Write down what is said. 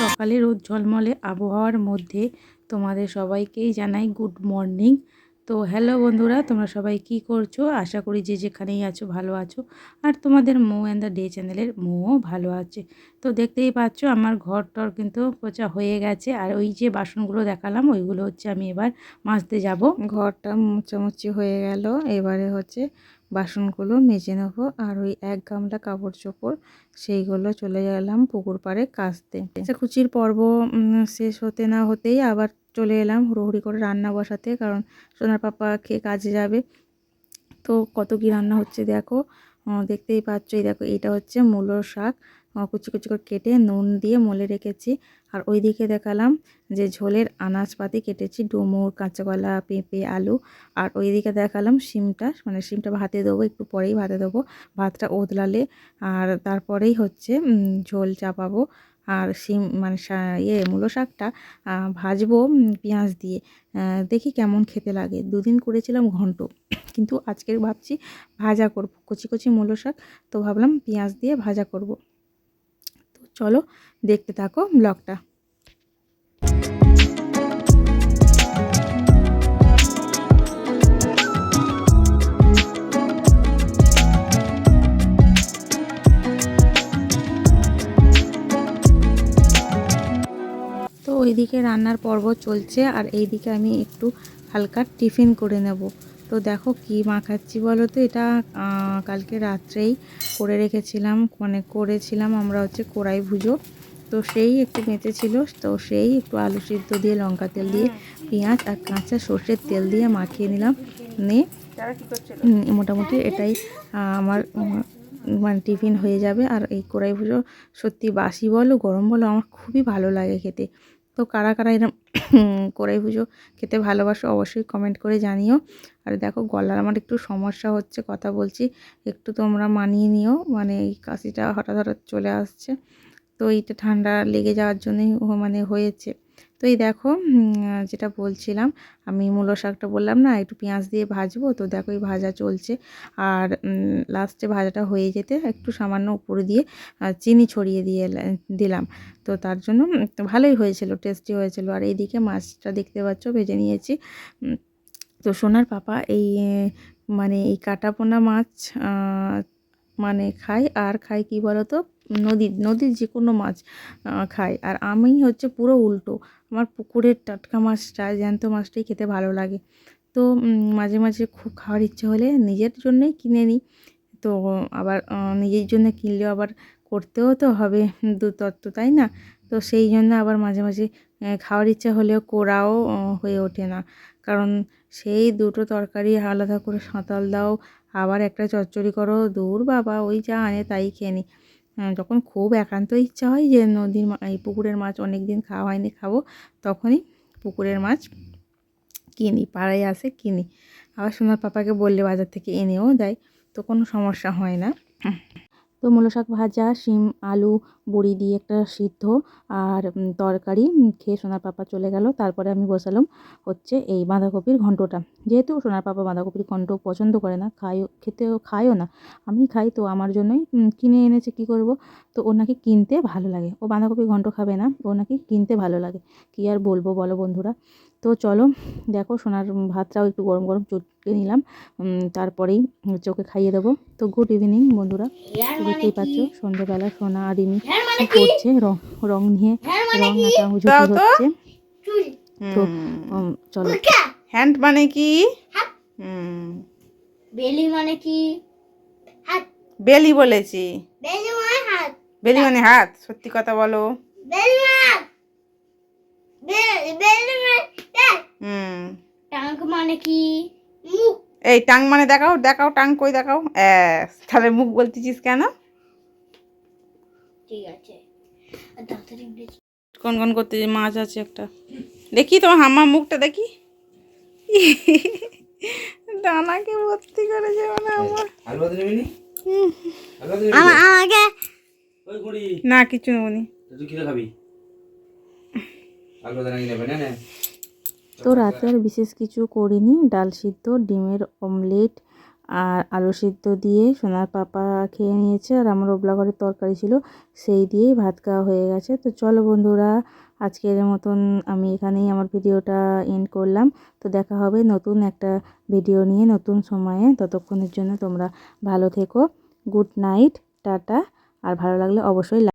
সকালে রোদ ঝলমলে আবহাওয়ার মধ্যে তোমাদের সবাইকেই জানাই গুড মর্নিং তো হ্যালো বন্ধুরা, তোমরা সবাই কি করছ? আশা করি যে যেখানেই আছো ভালো আছো। আর তোমাদের মো অ্যান্ড দ্য ডে চ্যানেলের মোও ভালো আছে। তো দেখতেই পাচ্ছ, আমার ঘর টর কিন্তু পোচা হয়ে গেছে। আর ওই যে বাসনগুলো দেখালাম, ওইগুলো হচ্ছে আমি এবার মাজতে যাব। ঘরটা মোচামুচি হয়ে গেল। এবারে হচ্ছে বাসনগুলো মেজে নেব আর ওই এক গামলা কাপড় চোপড় সেইগুলো চলে গেলাম পুকুর পাড়ে কাচতে। কুচির পর্ব শেষ হতে না হতেই আবার চলে এলাম হুড়োহুড়ি করে রান্না বসাতে কারণ সোনার পাপা খেয়ে কাজে যাবে? তো কত কি রান্না হচ্ছে দেখো? দেখতেই পাচ্ছ এই দেখো, এটা হচ্ছে মূলো শাক। কুচি কুচি করে কেটে নুন দিয়ে মলে রেখেছি। আর ওইদিকে দেখালাম যে ঝোলের আনাজপাতি কেটেছি, ডুমুর, কাঁচাকলা, পেঁপে, আলু। আর ওইদিকে দেখালাম শিমটা মানে শিমটা ভাতে দেবো, একটু পরেই ভাতে দেবো। ভাতটা ওদলালে আর তারপরেই হচ্ছে ঝোল চাপাবো। আর শিম মানে ইয়ে মূলো শাকটা ভাজবো পেঁয়াজ দিয়ে। দেখি কেমন খেতে লাগে। দুদিন করেছিলাম ঘন্ট, কিন্তু আজকে ভাবছি ভাজা করব। কচি কচি মূলো শাক, তো ভাবলাম পেঁয়াজ দিয়ে ভাজা করব। চলো দেখতে থাকো ব্লগটা। তো ওইদিকে রান্নার পর্ব চলছে, আর এইদিকে আমি একটু হালকা টিফিন করে নেব। তো দেখো কি মাখাচ্ছি বলো তো? এটা কালকে রাত্রেই করে রেখেছিলাম মানে করেছিলাম আমরা হচ্ছে কড়াই ভুজো। তো সেই একটু মেতে ছিল তো সেই একটু আলু সিদ্ধ দিয়ে লঙ্কা তেল দিয়ে পেঁয়াজ আর কাঁচা সর্ষের তেল দিয়ে মাখিয়ে নিলাম। নিয়ে মোটামুটি এটাই আমার মানে টিফিন হয়ে যাবে। আর এই কড়াই ভুজো সত্যি বাসি বলো গরম বলো আমার খুবই ভালো লাগে খেতে। তো কারা কারা এরম কড়াই পুজো খেতে ভালোবাসো অবশ্যই কমেন্ট করে জানিও। আর দেখো গলার আমার একটু সমস্যা হচ্ছে, কথা বলছি। একটু তোমরা মানিয়ে নিও মানে এই কাশিটা হঠাৎ হঠাৎ চলে আসছে। তো এইটা ঠান্ডা লেগে যাওয়ার জন্যই মানে হয়েছে। তো এই দেখো যেটা বলছিলাম, আমি মূলো শাকটা বললাম না, একটু পেঁয়াজ দিয়ে ভাজবো, তো দেখো এই ভাজা চলছে। আর লাস্টে ভাজাটা হয়ে যেতে একটু সামান্য উপরে দিয়ে চিনি ছড়িয়ে দিয়ে দিলাম। তো তার জন্য ভালোই হয়েছিল টেস্টি হয়েছিল। আর এইদিকে মাছটা দেখতে পাচ্ছ, ভেজে নিয়েছি। তো সোনার পাপা এই মানে এই কাটাপোনা মাছ মানে খায়, আর খায় কি বলতো? নদীর নদীর যে কোনো মাছ খায় আর আমি হচ্ছে পুরো উল্টো। আমার পুকুরের টাটকা মাছটা জ্যান্ত মাছটাই খেতে ভালো লাগে। তো মাঝে মাঝে খুব খাওয়ার ইচ্ছে হলে নিজের জন্যই কিনে নিই। তো, আবার নিজের জন্য কিনলেও আবার করতেও তো হবে দু তত্ত্ব তাই না? তো সেই জন্য আবার মাঝে মাঝে খাওয়ার ইচ্ছা হলেও করাও হয়ে ওঠে না। কারণ সেই দুটো তরকারি আলাদা করে সাঁতাল দাও, আবার একটা চচ্চড়ি করো, দূর বাবা, ওই যা আনে তাই খেয়ে নিই যখন খুব একান্ত ইচ্ছা হয় যে নদীর এই পুকুরের মাছ অনেক দিন খাওয়া হয়নি, খাব, তখনই পুকুরের মাছ কিনি, পাড়ায় আসে কিনি। আবার সোনার পাপাকে বললে বাজার থেকে এনেও দেয়, তো কোনো সমস্যা হয় না। তো মূলো শাক ভাজা, শিম, আলু, বড়ি দিয়ে একটা সিদ্ধ আর তরকারি খেয়ে সোনার পাপা চলে গেল। তারপরে আমি বসালাম হচ্ছে এই বাঁধাকপির ঘন্টটা। যেহেতু সোনার পাপা বাঁধাকপির ঘন্ট পছন্দ করে না, খায়ও, খেতেও খায়ও না, আমি খাই তো আমার জন্যই কিনে এনেছে কি করব? তো ও নাকি কিনতে ভালো লাগে। ও বাঁধাকপি ঘন্ট খাবে না ও নাকি কিনতে ভালো লাগে। কী আর বলব বলো বন্ধুরা? তো চলো দেখো সোনার ভাতটাও একটু গরম গরম চটকে নিলাম। তারপরেই চোখে খাইয়ে দেবো। তো গুড ইভিনিং বন্ধুরা দেখতেই পাচ্ছ সন্ধ্যেবেলা সোনা আর রিমি করছে রং রং নিয়ে রং দাও হচ্ছে তো চলো। হ্যান্ড মানে কি? বেলি মানে কি? হাত। বেলি বলেছি। বেলি মানে হাত। বেলি মানে হাত সত্যি কথা বলো। বেলি মানে। হুম। টাঙ্ক মানে কি? মুখ। এই টাং মানে দেখাও দেখাও টাং কই দেখাও। তাহলে মুখ বলতেছিস কেন? ঠিক আছে। কোন কোন করতে মাছ আছে একটা। দেখি তোমার হামার মুখটা দেখি। দানাকে ভর্তি করেছে মানে আমার। নি? হুম? আমাকে না কিছু নেবনি তুই কিরে খাবি? আলু ভাতে নাকি নেবে, নে, নে। তো রাতে আর বিশেষ কিছু করিনি। ডাল সিদ্ধ, ডিমের অমলেট আর আলু সিদ্ধ দিয়ে সোনার পাপা খেয়ে নিয়েছে আর আমার ওবলা ঘরের তরকারি ছিল, সেই দিয়েই ভাত খাওয়া হয়ে গেছে। তো চলো বন্ধুরা, আজকের মতন আমি এখানেই আমার ভিডিওটা এন্ড করলাম। তো দেখা হবে নতুন একটা ভিডিও নিয়ে নতুন সময়ে। ততক্ষণের জন্য তোমরা ভালো থেকো গুড নাইট টাটা। আর ভালো লাগলে অবশ্যই